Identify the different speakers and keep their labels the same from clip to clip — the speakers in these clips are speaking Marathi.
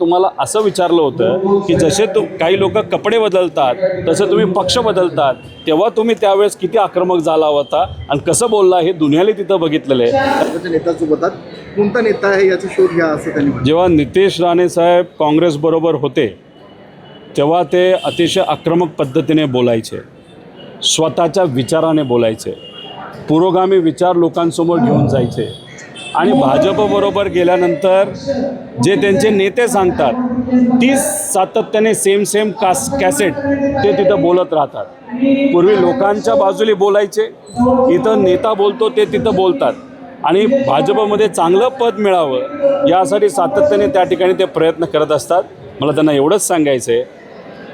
Speaker 1: तुम्हाला असं विचारलं होतं की जसे तू काही लोक कपडे बदलतात तसं तुम्ही पक्ष बदलतात तेव्हा तुम्ही त्यावेळेस किती आक्रमक झाला होता आणि कसं बोलला हे दुनियाने तिथं बघितलेलं आहे.
Speaker 2: कोणता नेता आहे याचा शोध घ्या असं त्यांनी
Speaker 1: जेव्हा नितेश राणे साहेब काँग्रेसबरोबर होते तेव्हा ते अतिशय आक्रमक पद्धतीने बोलायचे स्वतःच्या विचाराने बोलायचे पुरोगामी विचार लोकांसमोर घेऊन जायचे. आणि भाजपबरोबर गेल्यानंतर जे त्यांचे नेते सांगतात तीच सातत्याने सेम सेम कास कॅसेट ते तिथं बोलत राहतात. पूर्वी लोकांच्या बाजूला बोलायचे इथं नेता बोलतो ते तिथं बोलतात. आणि भाजपमध्ये चांगलं पद मिळावं यासाठी सातत्याने त्या ठिकाणी ते प्रयत्न करत असतात. मला त्यांना एवढंच सांगायचं आहे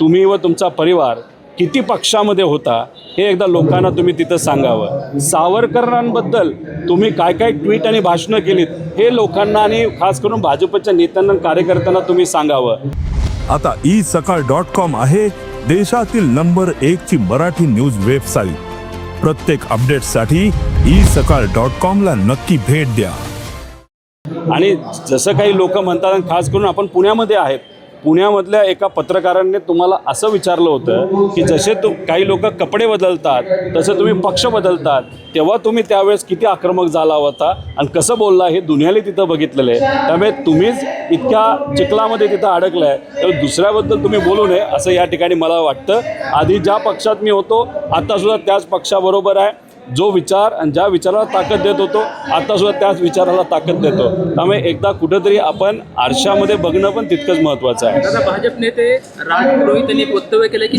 Speaker 1: तुम्ही व तुमचा परिवार किती पक्षामध्ये होता हे एकदा लोकांना तुम्ही तिथं सांगावं. सावरकरांबद्दल तुम्ही काय काय ट्विट आणि भाषणं केलीत हे लोकांना आणि खास करून भाजपच्या नेत्यांना कार्यकर्त्यांना तुम्ही सांगावं.
Speaker 3: आता ई सकाळ डॉट कॉम आहे देशातील नंबर एक ची मराठी न्यूज वेबसाईट प्रत्येक अपडेटसाठी ई सकाळ डॉट कॉम ला नक्की भेट द्या.
Speaker 1: आणि जसं काही लोक म्हणतात खास करून आपण पुण्यामध्ये आहेत पुण्यामधल्या एका पत्रकारांनी तुम्हाला असं विचारलं होतं की जसे तू काही लोक कपडे बदलतात तसं तुम्ही पक्ष बदलतात तेव्हा तुम्ही त्यावेळेस किती आक्रमक झाला होता आणि कसं बोलला हे दुनियाने तिथं बघितलेलं आहे. त्यामुळे तुम्हीच इतक्या चिखलामध्ये तिथं अडकलं आहे तर दुसऱ्याबद्दल तुम्ही बोलू नये असं या ठिकाणी मला वाटतं. आधी ज्या पक्षात मी होतो आत्तासुद्धा त्याच पक्षाबरोबर आहे. जो विचार आणि ज्या विचाराला ताकद देत होतो आता सुद्धा त्याच विचाराला ताकद देतो. त्यामुळे एकदा कुठंतरी आपण आरशामध्ये बघणं पण तितकंच महत्त्वाचं आहे.
Speaker 4: भाजप नेते राज पुरोहित यांनी वक्तव्य केलं की